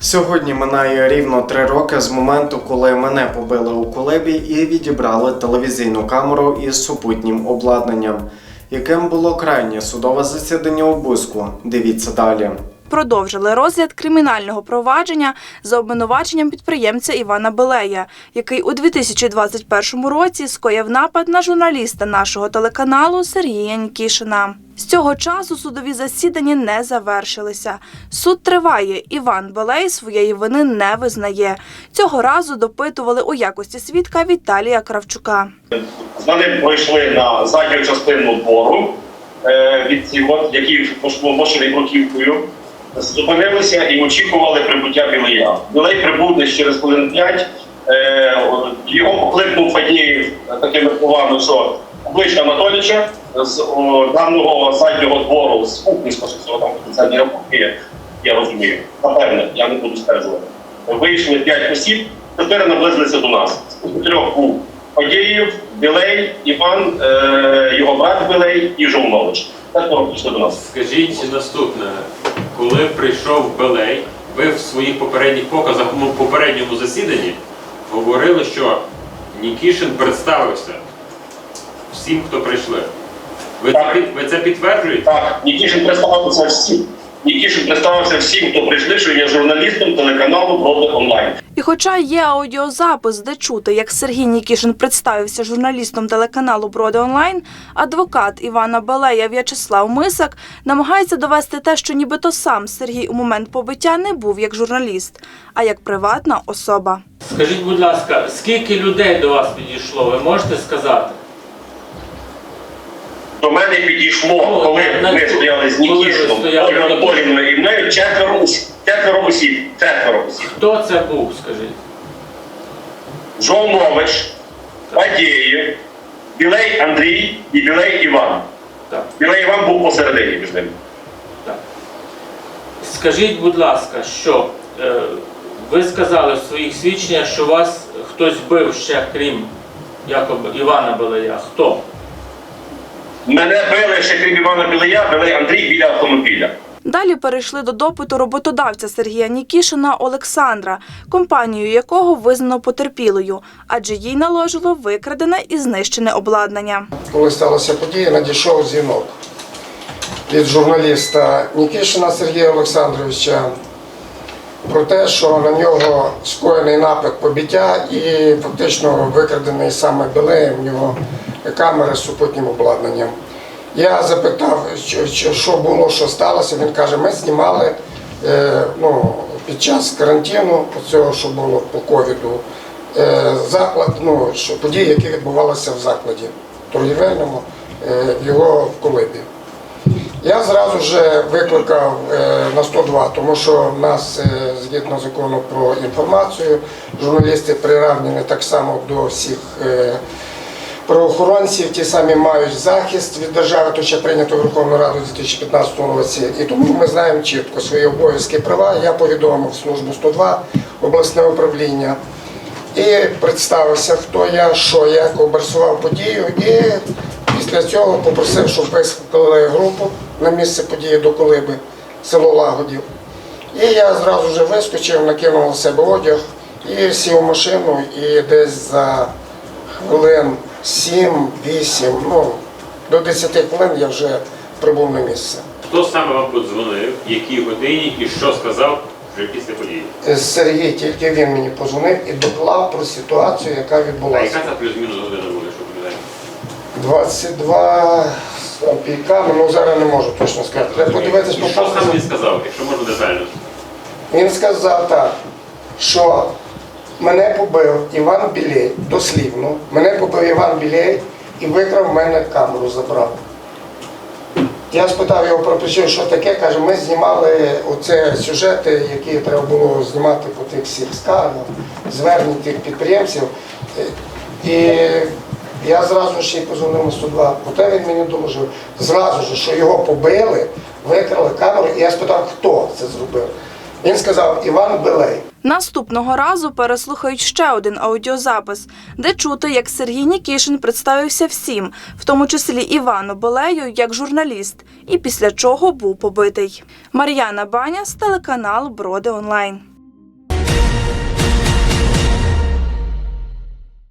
Сьогодні минає рівно три роки з моменту, коли мене побили у кулебі і відібрали телевізійну камеру із супутнім обладнанням. Яким було крайнє судове засідання у Бузьку? Дивіться далі. Продовжили розгляд кримінального провадження за обвинуваченням підприємця Івана Белея, який у 2021 році скоїв напад на журналіста нашого телеканалу Сергія Нікішина. З цього часу судові засідання не завершилися. Суд триває. Іван Белей своєї вини не визнає. Цього разу допитували у якості свідка Віталія Кравчука. Вони пройшли на задню частину двору е, від ці от, які мошені бруківкою, зупинилися і очікували прибуття білея. Білей прибув десь через хвилин 5. Е, його покликнув Фадіїв такими словами, що обличчя Анатолійовича з даного заднього двору, з кухні, цього там задні кухні, я розумію, напевне, я не буду стверджувати. Вийшли п'ять осіб, чотири наблизилися до нас. З трьох був Фадіїв, Білей, Іван, е, його брат Білей і Жовнович. П'ятеро прийшли до нас. Скажіть наступне, коли прийшов Белей, ви в своїх попередніх показах у попередньому засіданні говорили, що Нікішин представився всім, хто прийшли. Ви це, Так. під- ви це підтверджуєте? Так, Нікішин представився всім. Нікішин представився всім, хто прийшли, що є журналістом телеканалу Проти онлайн. І хоча є аудіозапис, де чути, як Сергій Нікішин представився журналістом телеканалу Броди Онлайн, адвокат Івана Балея В'ячеслав Мисак намагається довести те, що нібито сам Сергій у момент побиття не був як журналіст, а як приватна особа. Скажіть, будь ласка, скільки людей до вас підійшло, ви можете сказати? До мене підійшло, Ну, коли ми стояли з Нікішином, Нікішином. Анатоліївною і мною четверо осіб. Четверо осіб. Четверо осіб. Хто це був, скажіть? Жовнович, Фадіїв, Білей Андрій і Білей Іван. Так, Білей Іван був посередині між ними. так. Скажіть, будь ласка, що е, ви сказали в своїх свідченнях, що вас хтось бив ще, крім якоби Івана Белея. Хто? Мене били ще крім Івана Білея, Білей Андрій біля автомобіля. Далі перейшли до допиту роботодавця Сергія Нікішина Олександра, компанію якого визнано потерпілою, адже їй наложило викрадене і знищене обладнання. Коли сталася подія, надійшов дзвінок від журналіста Нікішина Сергія Олександровича про те, що на нього скоєний напад побиття і фактично викрадений саме білеєм нього камери з супутнім обладнанням. Я запитав, що, було, що сталося. Він каже, ми знімали е, ну, під час карантину, цього, що було по ковіду, е, заклад, ну, події, які відбувалися в закладі торгівельному, е, його в колибі. Я зразу ж викликав е, на 102, тому що нас, е, згідно закону про інформацію, журналісти приравнені так само до всіх е, правоохоронців, ті самі мають захист від держави, то ще прийнято Верховну Раду у 2015 році. І тому ми знаємо чітко свої обов'язки і права. Я повідомив службу 102, обласне управління і представився, хто я, що я, обрисував подію. І після цього попросив, щоб викликали групу на місце події до Колиби, село Лагодів. І я зразу вже вискочив, накинув на себе одяг і сів в машину, і десь за хвилин 7-8, ну, до 10 хвилин я вже прибув на місце. Хто саме вам подзвонив, в якій годині і що сказав вже після події? Сергій, тільки він мені позвонив і доклав про ситуацію, яка А відбулася. яка це плюс-мінус година буде, щоб людей? 22 з копійками, ну зараз не можу точно сказати. Треба подивитись по що показам. він сказав, якщо можна детально? Він сказав так, що мене побив Іван Білей, дослівно, мене побив Іван Білей і викрав в мене камеру, забрав. Я спитав його про причину, що таке, каже, ми знімали оце сюжети, які треба було знімати по тих всіх скаргах, звернень тих підприємців. І я зразу ще й позвонив на 102, проте він мені доложив. Зразу ж, що його побили, викрали камеру, і я спитав, хто це зробив. Він сказав Іван Белей. Наступного разу переслухають ще один аудіозапис, де чути, як Сергій Нікішин представився всім, в тому числі Івану Белею, як журналіст, і після чого був побитий. Мар'яна Баня з телеканалу Броди Онлайн.